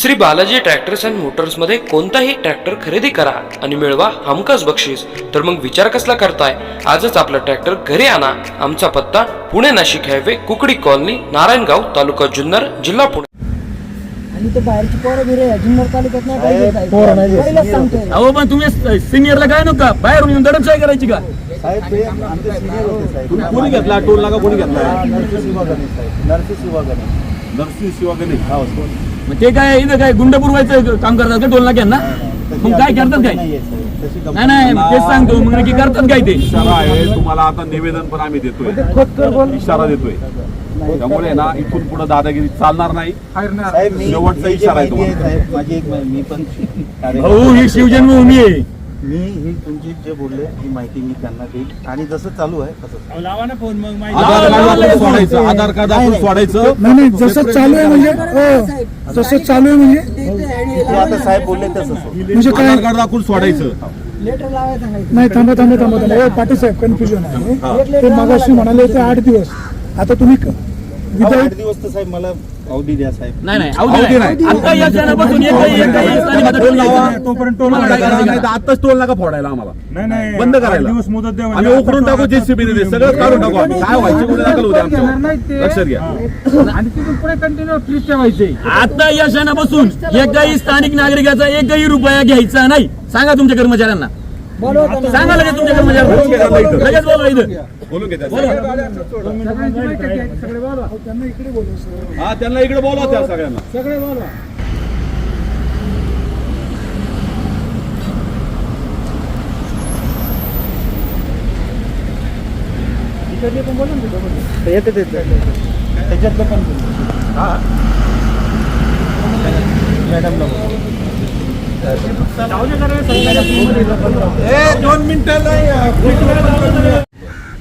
Shri Balaji tractors and मोटर्समध्ये कोणताही tractor खरेदी करा आणि मिळवा हमखास बक्षीस. तर मग विचार कसला करताय? आजच आपला ट्रॅक्टर घरी आणा. आमचा पत्ता पुणे नाशिक हायवे कुकडी कॉलनी नारायणगाव तालुका जुन्नर जिल्हा पुणे. आणि ते बाहेरची पोरं बिरे जुन्नर तालुक्यात नाही पाहिजे साहेब. पोरं नाही पहिलाच सांगतोय. अहो पण तुम्ही सिनियरला काय नका बाहेरून येऊन दडपशाही करायची का? साहेब ते आमचे सिनियर होते साहेब. तुम्ही कोणी घेतला? टोल नाका कोणी घेतला? नरसी शिवागणे साहेब. नरसी शिवागणे नरसिंह शिवागणे हा कोण? मग ते काय इथं काय गुंड पुरवायचं काम करतात का टोल नाक्यांना मग काय करतात काय? नाही नाही तेच सांगतो. मग नक्की करतात काय ते? इशारा आहे तुम्हाला आता निवेदन पण आम्ही देतोय. इशारा देतोय. त्यामुळे ना इथून पुढे दादागिरी चालणार नाही. शेवटचा इशारा आहे तुम्हाला. माझी एक मा- पण भाऊ ही शिवजन्मभूमी आहे. मी ही तुमची जे बोलले ही माहिती मी त्यांना देईल. आणि जसं चालू आहे तसं आधार कार्ड आपण सोडायचं. आधार कार्ड आपण सोडायचं. नाही नाही जसं चालू आहे म्हणजे हो जसं चालू आहे म्हणजे जे आता साहेब बोलले तसंच होईल. म्हणजे काय? आधार कार्ड दाखवून सोडायचं. लेटर लावायला सांगायचं नाही थांबा थांबा थांबा थांबा. हो, पाटील साहेब कन्फ्युजन आहे. ते मागाशी म्हणाले ते आठ दिवस. आता तुम्ही क- अहो, विदाऊट आठ दिवस तर साहेब मला अवधी द्या साहेब. नाही नाही अवधी अवधी नाही. नाही. आता या क्षणापासून एकही एकही स्थानिक टोल लावा. तोपर्यंत तुम्हाला काय करायचं? नाही तर आत्ताच टोल नका फोडायला आम्हाला. बंद करायला. आम्ही उकरून टाकू जेसीबी मध्ये सगळं काढून टाकू आम्ही. काय व्हायचे? कुठे दाखल होते आमच्या लक्षात घ्या. आता या क्षणापासून एकही स्थानिक नागरिकाचा एकही रुपया घ्यायचा नाही. सांगा तुमच्या कर्मचाऱ्यांना. सांगा लगेच तुमच्या कर्मचाऱ्यांना लगेच बोला इथं. बोलून घे त्यांना इकडे बोलू सर हा त्यांना इकडे बोलवा त्या सगळ्यांना. सगळे बोला. इकडले पण बोला ना तिथं बोला. येते ते त्याच्यातलं पण. हा. मॅडमला बोला.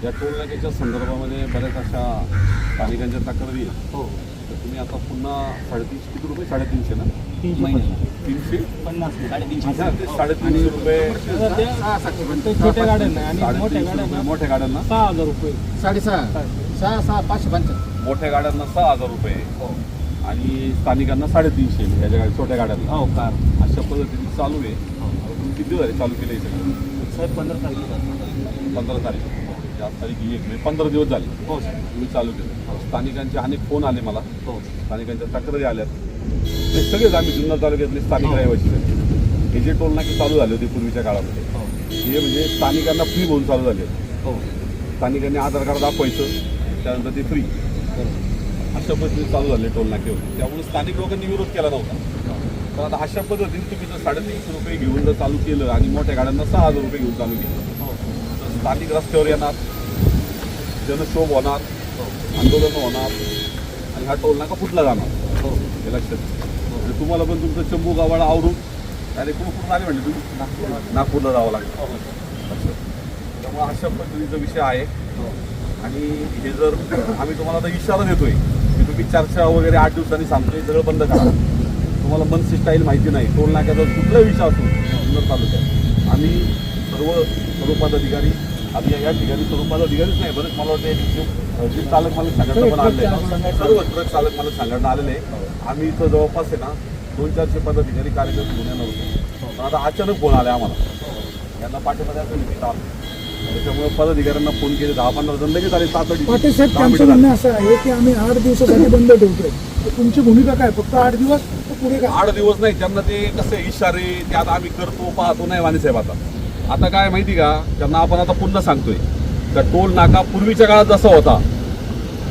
या टोल नाक्याच्या संदर्भामध्ये बऱ्याच अशा स्थानिकांच्या तक्रारी आहेत. तर तुम्ही आता पुन्हा साडेतीनशे किती रुपये? साडेतीनशे ना? तीनशे पन्नास. अच्छा, ते साडेतीनशे रुपये. छोट्या गाड्यांना आणि मोठ्या गाड्यांना रुपये. मोठ्या गाड्यांना? सहा हजार रुपये. साडेसहा. सहा सहा पाचशे पंच्याहत्तर मोठ्या गाड्यांना सहा हजार रुपये. आणि स्थानिकांना साडेतीनशे ह्याच्या गाड्या छोट्या गाड्यांना. हो कार. अशा पद्धतीने चालू आहे. तुम्ही किती झाले चालू केलं हे सगळं? साहेब पंधरा तारखेला पंधरा तारीख. आज तारीख ही एक म्हणजे पंधरा दिवस झाले. हो तुम्ही चालू केलं. स्थानिकांचे अनेक फोन आले मला. हो. स्थानिकांच्या तक्रारी आल्यात. हे सगळेच आम्ही जुन्नर तालुक्यातले स्थानिक रहिवासी आहेत. हे जे टोल नाके चालू झाले होते पूर्वीच्या काळामध्ये हे. म्हणजे स्थानिकांना फ्री म्हणून चालू झाले. हो. स्थानिकांनी आधार कार्ड दाखवायचं त्यानंतर ते फ्री अशा पद्धतीने चालू झाले टोल होते. त्यामुळे स्थानिक लोकांनी विरोध केला नव्हता. तर आता अशा पद्धतीने तुम्ही जर साडेतीनशे रुपये घेऊन जर चालू केलं आणि मोठ्या गाड्यांना सहा हजार रुपये घेऊन चालू केलं तर स्थानिक रस्त्यावर येणार जनक्षोभ होणार आंदोलनं होणार आणि हा टोल नाका फुटला जाणार. हे लक्षात म्हणजे तुम्हाला पण तुमचं चंबू गावाला आवरून अरे कुठून आले म्हणजे तुम्ही नागपूरला जावं लागेल. असं. त्यामुळे अशा पद्धतीचा विषय आहे. आणि हे जर आम्ही तुम्हाला आता इशारा देतोय. की वगैरे आठ दिवसांनी सांगतोय सगळं बंद करा. तुम्हाला मनसी स्टाईल माहिती नाही. टोल नाक्याचा कुठलाही विषय असो जुन्नर तालुक्यात. आम्ही सर्व स्वरूपात अधिकारी आम्ही या- या ठिकाणी स्वरूपात अधिकारीच नाही बरेच मला वाटतं एक जी चालक मालक संघटना पण आलेलं आहे सर्व ट्रक चालक मालक संघटना आलेले आहे आम्ही इथं जवळपास आहे ना दोन चारशे पदाधिकारी कार्यकर्ते घेऊन येणार होते. पण आता अचानक फोन आले आम्हाला. यांना पाठिंबा द्यायचं निमित्त आलं त्याच्यामुळे पदाधिकाऱ्यांना फोन केले दहा पंधरा जण लगेच आले सात आठ पाटील साहेब त्यांचं म्हणणं असं आहे की आम्ही आठ दिवसासाठी बंद ठेवतोय. तर तुमची भूमिका काय? फक्त आठ दिवस? तर पुढे काय? आठ दिवस नाही त्यांना ते कसे इशारे ते आता आम्ही करतो पाहतो नाही वाणी साहेब आता. आता काय माहिती का? त्यांना आपण आता पुन्हा सांगतोय. का टोल नाका पूर्वीच्या काळात जसा होता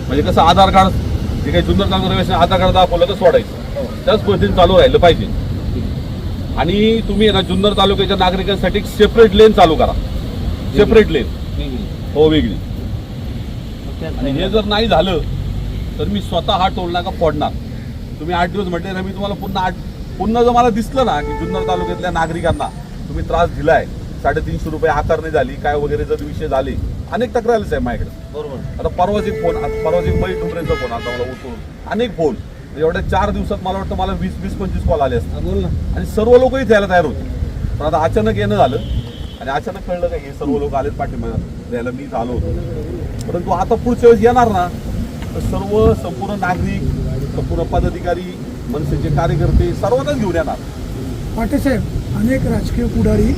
म्हणजे कसं आधार कार्ड जे काही जुन्नर रहिवासी आधार कार्ड दाखवलं तर सोडायचं. त्याच पद्धतीने चालू राहिलं पाहिजे. आणि तुम्ही ना जुन्नर तालुक्याच्या नागरिकांसाठी सेपरेट लेन चालू करा. सेपरेट लेन हो वेगळी. आणि हे जर नाही झालं तर मी स्वतः हा टोल नाका फोडणार. तुम्ही आठ दिवस म्हटले ना मी तुम्हाला पुन्हा आठ पुन्हा जर मला दिसलं ना की जुन्नर तालुक्यातल्या नागरिकांना तुम्ही त्रास दिलाय साडेतीनशे रुपये आकारणी झाली काय वगैरे जर विषय झाले अनेक तक्रारीच आहे माझ्याकडे. बरोबर. आता परवाच एक फोन परवाच एक मई डुमरेचा फोन आता मला उठून अनेक फोन. एवढ्या चार दिवसात मला वाटतं मला वीस वीस पंचवीस कॉल आले असतात आणि सर्व लोक इथे यायला तयार होते. पण आता अचानक येणं झालं. आणि अचानक कळलं का हे सर्व लोक आलेत पाठीमागे? द्यायला मी आलो होतो. परंतु आता पुढच्या वेळेस येणार ना तर सर्व संपूर्ण नागरिक संपूर्ण पदाधिकारी मनसेचे कार्यकर्ते सर्वांनाच घेऊन येणार. पाटे साहेब अनेक राजकीय पुढारी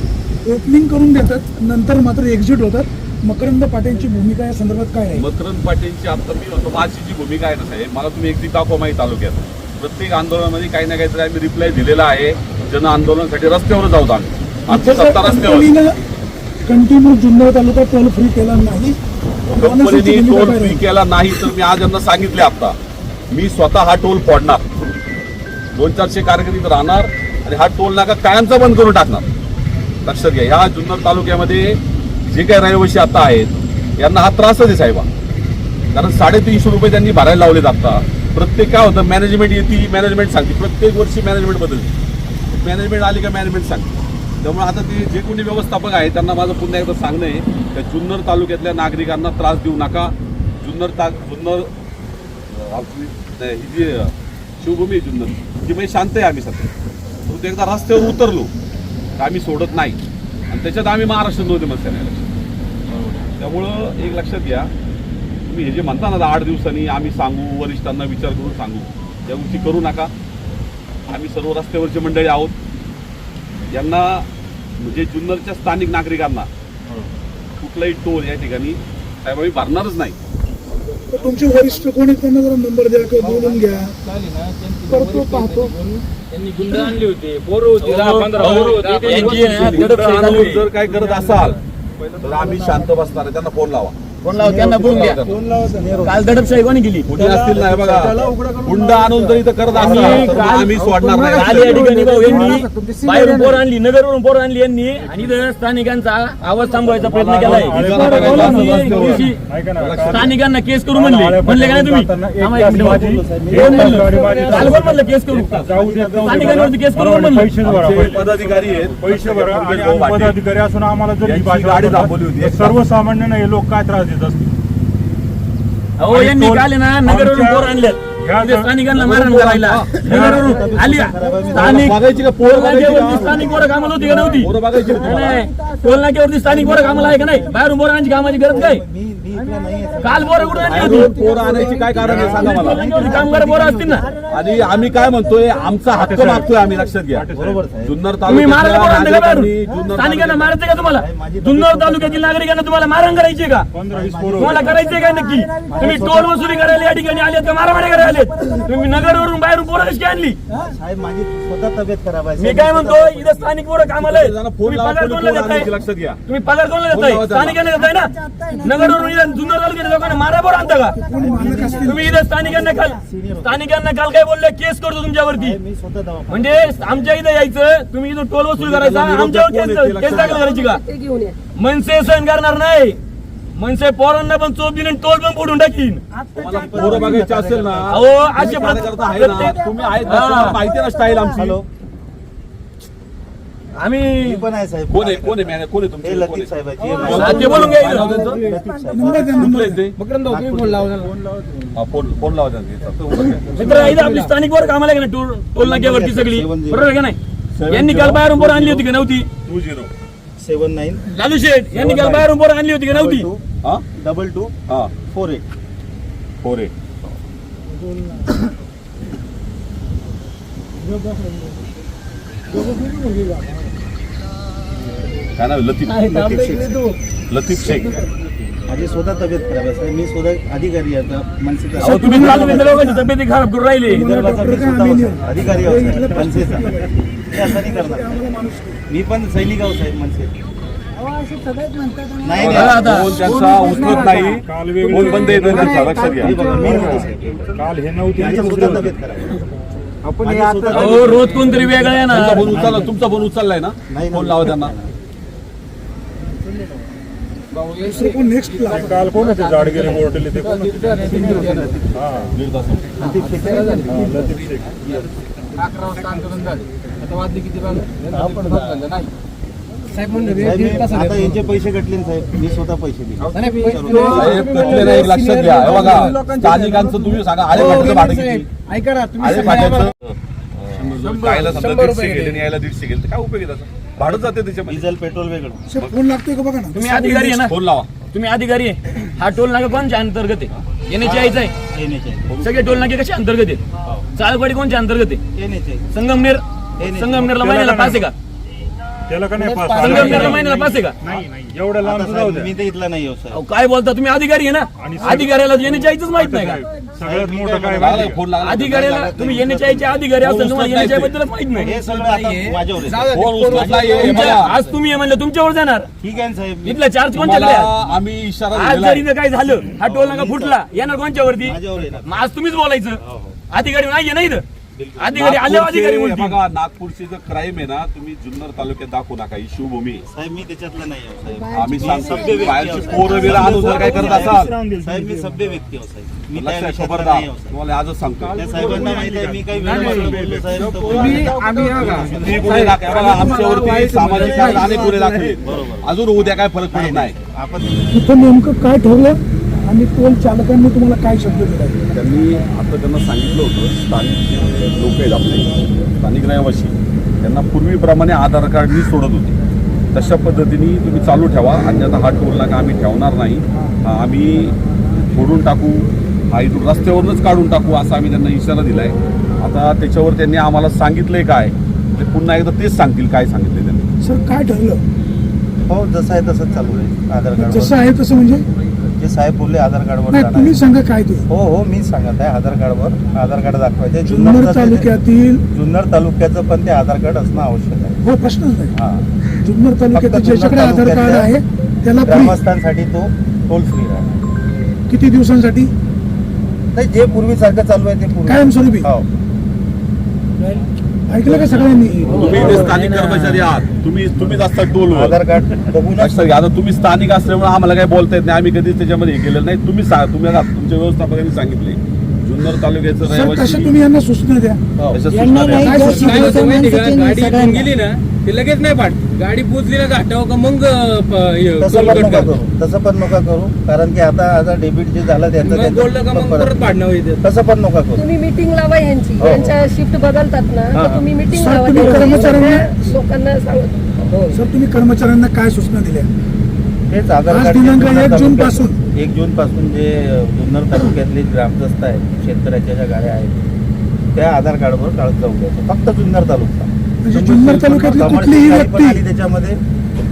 ओपनिंग करून देतात नंतर मात्र एक्झिट होतात. मकरंद पाटेंची भूमिका या संदर्भात काय आहे? मकरंद पाटीलची आता मी म्हणतो माझी जी भूमिका आहे ना साहेब. मला तुम्ही एकदी दाखवा माहिती तालुक्यात. प्रत्येक आंदोलनामध्ये काही ना काहीतरी आम्ही रिप्लाय दिलेला आहे. जन आंदोलनासाठी रस्त्यावर जाऊ आम्ही continue Junnar taluka toll free केला नाही. कंपनीने टोल फ्री केला नाही तर मी आज यांना सांगितले आता. मी स्वतः हा टोल फोडणार. दोन चारशे कार्यकर्ते राहणार आणि हा टोल नाका कायमचा बंद करून टाकणार. लक्षात घ्या या जुन्नर तालुक्यामध्ये जे काही रहिवासी आता आहेत यांना हा त्रासच आहे साहेबा. कारण साडेतीनशे रुपये त्यांनी भरायला लावलेत आता. प्रत्येक काय होतं मॅनेजमेंट येते मॅनेजमेंट सांगते. प्रत्येक वर्षी मॅनेजमेंट बदलते. मॅनेजमेंट आली का मॅनेजमेंट सांगते. त्यामुळे आता ते जे कोणी व्यवस्थापक आहे त्यांना माझं पुन्हा एकदा सांगणं आहे त्या जुन्नर तालुक्यातल्या नागरिकांना त्रास देऊ नका. जुन्नर ता जुन्नर नाही, ही जी शिवभूमी आहे जुन्नर ती म्हणजे शांत आहे आम्ही सध्या. परंतु एकदा रस्त्यावर उतरलो तर आम्ही सोडत नाही. आणि त्याच्यात आम्ही महाराष्ट्र नव्हते मग त्यामुळं एक लक्षात घ्या तुम्ही हे जे म्हणता ना आठ दिवसांनी आम्ही सांगू वरिष्ठांना विचार करून सांगू या गोष्टी करू नका. आम्ही सर्व रस्त्यावरची मंडळी आहोत. यांना म्हणजे जुन्नरच्या स्थानिक नागरिकांना कुठलाही टोल या ठिकाणी साहेब आम्ही भरणारच नाही. तर तुमचे वरिष्ठ कोण त्यांना जरा नंबर द्या किंवा बोलून घ्या. करतो पाहतो. त्यांनी गुंड आणली होती. पोरं होती दहा पंधरा पोरं होती. ते यांची आहे ना, गुंड दडप चालू आणून आहे. जर काय करत असाल तर आम्ही शांत बसणार आहे. त्यांना फोन लावा. फोन लावा त्यांना बोलून घ्या काल दडपशाही कोणी केली? कुठे असतील नाही बघा. गुंड आणून जर इथं करत तर आम्ही सोडणार काल या नाही ठिकाणी भाऊ यांनी बाहेरून पोर आणली नगरवरून पोर आणली यांनी आणि इथं स्थानिकांचा आवाज थांबवायचा प्रयत्न केलाय. दिवशी स्थानिकांना केस करू म्हणले. म्हणले का नाही तुम्ही? थांबा एक मिनिट. कोण म्हणलं? काल कोण म्हणलं केस करू? स्थानिकांवरती केस करू म्हणलं. जे पदाधिकारी आहेत. पैसे भरा. आणि आम्ही पदाधिकारी असून आम्हाला जर ही यांची भाषा गाडी दाखवली होती. सर्वसामान्यांना हे लोक काय त्रास देत असतील अहो यांनी आहे ना नगरवरून पोर आणल्यात इथे स्थानिकांना मारण करायला. नगरवरून. आली का? स्थानिक बघायची का पोरं टोल बघायची का? नाक्यावरती स्थानिक पोरं कामाला होती का नव्हती? पोरं बघायची का तुम्हाला? नाही, नाही. टोल नाक्यावरती स्थानिक पोरं कामाला आहे का नाही? बाहेरून पोरांची कामाची गरज काय? काल होती? पोरं आणायची काय कारण आहे सांगा मला. कामगार पोरं असतील ना? आणि आम्ही काय म्हणतोय आमचा हक्क मागतोय आम्ही लक्षात घ्या. जुन्नर का स्थानिकांना मारायचं का तुम्हाला? जुन्नर तालुक्यातील नागरिकांना तुम्हाला मारण करायची का? तुम्हाला करायचंय काय नक्की? तुम्ही टोल वसुली करायला या ठिकाणी आलेत का? मारामारी करायला आलेत? तुम्ही नगरवरून बाहेरून पोरं कशी काय आणली? साहेब माझी स्वतः तब्येत खराब आहे. मी काय म्हणतो इथं स्थानिक पोरं कामाला तुम्ही पगार कोणी कोणाला देताय? आणायची लक्षात घ्या. तुम्ही पगार कोणाला देताय. स्थानिकांना देताय ना? नगरवरून इथं जुन्नर तालुक्याच्या लोकांना आणता का तुम्ही इथं स्थानिकांना काल स्थानिकांना काल काय बोलले केस करतो तुमच्यावरती. मी स्वतः दवा म्हणजे आमच्या इथं यायचं तुम्ही इथं टोल वसूल करायचा आमच्यावर केस दाखल करायची का? मनसे सहन करणार नाही. मनसे पोरांना पण चोप दिली आणि टोल पण फोडून टाकीन. तुम्हाला पोरं बघायची असेल ना अहो असे तुम्ही माहिती आहे ना स्टाईल आमची. आम्ही पण आहे साहेब कोण आहे कोण आहे मॅने- कोण आहे तुमचे हे कोण लतीफ आहे? साहेब आहे हा, ते बोलून घ्या इथं. कुठलं आहे ते? फोन हा, फोन फोन लावा त्यांना. उभं. मित्र इथं आपली स्थानिक वर कामाला आहे का नाही टोल टोल नाक्यावरती सगळी बरोबर आहे का नाही यांनी काल बाहेरून पोरं आणली होती का नव्हती two zero seven nine Lalu शेठ यांनी काल बाहेरून पोरं आणली होती का नव्हती टू हा डबल टू हा फोर एट फोर एट काय नाव? लतीफ लतीफ शेख. माझी स्वतः तब्येत खराब आहे. साहेब मी स्वतः अधिकारी आहे. आता मनसेचा तुम्ही तब्येती खराब करून राहिली. अधिकारी मनसेचा. हे असं नाही करणार. मी पण सैनिक आहोत साहेब मनसे. नाही त्यांचा उचलत नाही. फोन बंद येतो त्यांचा लक्षात घ्या. हे काल हे नव्हते अहो रोज कोणतरी वेगळं आहे तुमचा ना फोन उचलला तुमचा फोन उचललाय ना? नाही, फोन नाही. लावा त्यांना. दुसरं कोण नेक्स्ट ते काल कोण होते? जाडगिरी बोर्डले ते कोण होते? हा. दीड तास लतीफ शेख आहे. हा, लतीफ शेख. अकरा वाजता आंदोलन झाले. आता वाजले किती वाजले? नाही. साहेब म्हणले साहेब, मी- आता यांचे पैसे कटले साहेब? मी स्वतः पैसे दिले. लक्षात घ्या. हे बघा स्थानिकांचं तुम्ही सांगा. आळे फाट्याचं भाडं किती? ऐका ना तुम्ही जायला समजा दीडशे गेले. आणि यायला दीडशे गेले. काय उपयोग आहे त्याचा? भाडं जाते त्याच्यामध्ये. डिझेल पेट्रोल वेगळं. फोन लागतोय का बघा ना? तुम्ही अधिकारी आहे ना? फोन लावा. तुम्ही अधिकारी आहे. हा टोल नाका कोणच्या अंतर्गत आहे? येण्याची आईच आहे. सगळे टोल नाके कसे अंतर्गत आहेत? चालवाडी कोणच्या अंतर्गत आहे. संगमनेर संगमनेरला महिन्याला पास आहे का? त्याला का नाही पास संगमनेरला महिन्याला पास आहे का? नाही नाही. लांब मी तर इथला नाही व्यवसाय अहो, काय बोलता? तुम्ही अधिकारी आहे ना? अधिकाऱ्याला येण्याची आईच माहीत नाही का? सगळ्यात मोठं काय फोन लागला अधिकाऱ्याला तुम्ही येण्याच्या आईचे अधिकारी असेल तुम्हाला येण्याच्या बद्दलच माहीत नाही. हे सगळं आता माझ्यावर आहे. जाऊ द्या, फोन ते उचलत नाहीये, तुमच्या- मला. आज तुम्ही हे म्हणलं तुमच्यावर जाणार. ठीक आहे ना साहेब. इथला चार्ज कोणच्याकडे आहे? आम्ही इशारा आज दिलेला जर आहे. इथं काय झालं हा टोल नाका फुटला. येणार कोणच्यावरती? माझ्यावर आहे ना. मग आज तुम्हीच बोलायचं. अधिकारी नाहीये ना इथं? अधिकारी आले नागपूरचे- अधिकारी. बघा नागपूरची जर क्राईम आहे ना तुम्ही जुन्नर तालुक्यात दाखवू नका ही शिवभूमी. आहे. साहेब मी त्याच्यातला नाही आम्ही सांगतो सभ्य व्यक्ती बाहेरची आहोत. पोरं बिरं आणून जर काय करत असाल? साहेब मी सभ्य व्यक्ती आहो साहेब. मी त्या लक्षात विषयातला खबरदार. नाही व्यवसाय तुम्हाला आजच सांगतो. त्या साहेबांना माहिती आहे मी काही वेळ बोललो साहेब. तर तुम्ही आम्ही हा का? तुम्ही गुन्हे दाखवा बघा, आमच्यावरती सामाजिक अनेक गुन्हे अजून उद्या काय फरक पडत नाही. आपण इथं नेमकं काय ठरलं? आणि टोल चालकांनी तुम्हाला काय शब्द दिला? त्यांनी आता त्यांना सांगितलं होतं स्थानिक लोक आहेत आपले स्थानिक रहिवासी त्यांना पूर्वीप्रमाणे आधार कार्डनी सोडत होते. तशा पद्धतीने तुम्ही चालू ठेवा आणि आता हा टोल नाका आम्ही ठेवणार नाही. आम्ही फोडून टाकू हा इथून रस्त्यावरूनच काढून टाकू असा आम्ही त्यांना इशारा दिलाय. आता त्याच्यावर त्यांनी आम्हाला सांगितलंय काय ते पुन्हा एकदा तेच सांगतील काय सांगितलंय त्यांनी. सर काय ठरलं? हो जसं आहे तसंच चालू आहे. आधार जसं कार्डवर आहे तसं म्हणजे? जे साहेब बोलले आधार कार्डवर नाही जाणार तुम्ही सांगा काय ते? हो हो मी सांगत आहे आधार कार्डवर आधार कार्ड दाखवायचे. जुन्नर ते- तालुक्यातील जुन्नर तालुक्याचं पण ते आधार कार्ड असणं आवश्यक आहे. हो प्रश्नच नाही. हा. जुन्नर तालुक्यातील फक्त ज्याच्याकडे जुन्नर आधार कार्ड आहे त्याला फ्री ग्रामस्थांसाठी तो टोल फ्री राहणार किती दिवसांसाठी? नाही जे पूर्वीसारखं चालू आहे ते पूर्वी. कायमस्वरूपी? हो. ऐकलं का सगळ्यांनी? तुम्ही ते स्थानिक कर्मचारी आहात. तुम्ही तुम्हीच असता टोलवर आधार कार्ड घ्या आता तुम्ही स्थानिक असल्यामुळे आम्हाला काही बोलता येत नाही. आम्ही कधीच त्याच्यामध्ये हे केलेलं नाही. तुम्ही सा- तुम्ही आता तुमच्या व्यवस्थापकांनी सांगितले. जुन्नर तालुक्याचं सर तशा रहिवासी तुम्ही यांना सूचना द्या त्याच्या यांना सूचना द्या. नाही काय गोष्टी होतं बोलतो माहिती का? माणसाची गाडी सगळ्यांना. इथून गेली ना ते लगेच नाही पाठ गाडी पोचली ना घाटावर का मग अं, प- हे, तसं पण नका. करू तसं पण नका करू कारण की आता आता डेबिट जे झालं त्याचं मग त्याचं गोल्ड का मग परत- परत पाडणं होईल तसं पण नका करू तुम्ही मीटिंग लावा यांची हो. यांच्या शिफ्ट बदलतात ना हा, तर. तुम्ही मीटिंग सर, लावा तुम्ही त्यांची. कर्मचाऱ्यांना- लोकांना सांगत हो. सर तुम्ही कर्मचाऱ्यांना काय सूचना दिल्या तेच आधार आज दिनांक एक जून पासून. एक जून पासून जे जुन्नर तालुक्यातले ग्रामदस्त आहेत शेतकऱ्याच्या ज्या गाड्या आहेत त्या आधार कार्डवर काढत जाऊ द्यायचं फक्त जुन्नर तालुका. म्हणजे जुन्नर तालुक्यातली कुठलीही गाडी पण आली व्यक्ती त्याच्यामध्ये.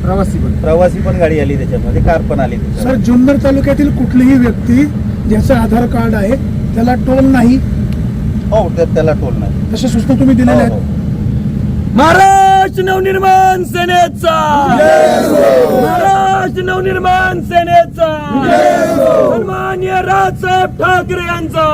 प्रवासी पण. प्रवासी पण गाडी आली त्याच्यामध्ये कार पण आली सर जुन्नर तालुक्यातील कुठलीही व्यक्ती ज्याचं आधार कार्ड आहे त्याला टोल नाही. हो त्या- त्याला टोल नाही. तशा सूचना तुम्ही दिलेल्या हो, आहेत. हो. महाराष्ट्र नवनिर्माण सेनेचा. महाराष्ट्र नवनिर्माण सेनेचा. सन्मान्य राजसाहेब ठाकरे यांचा.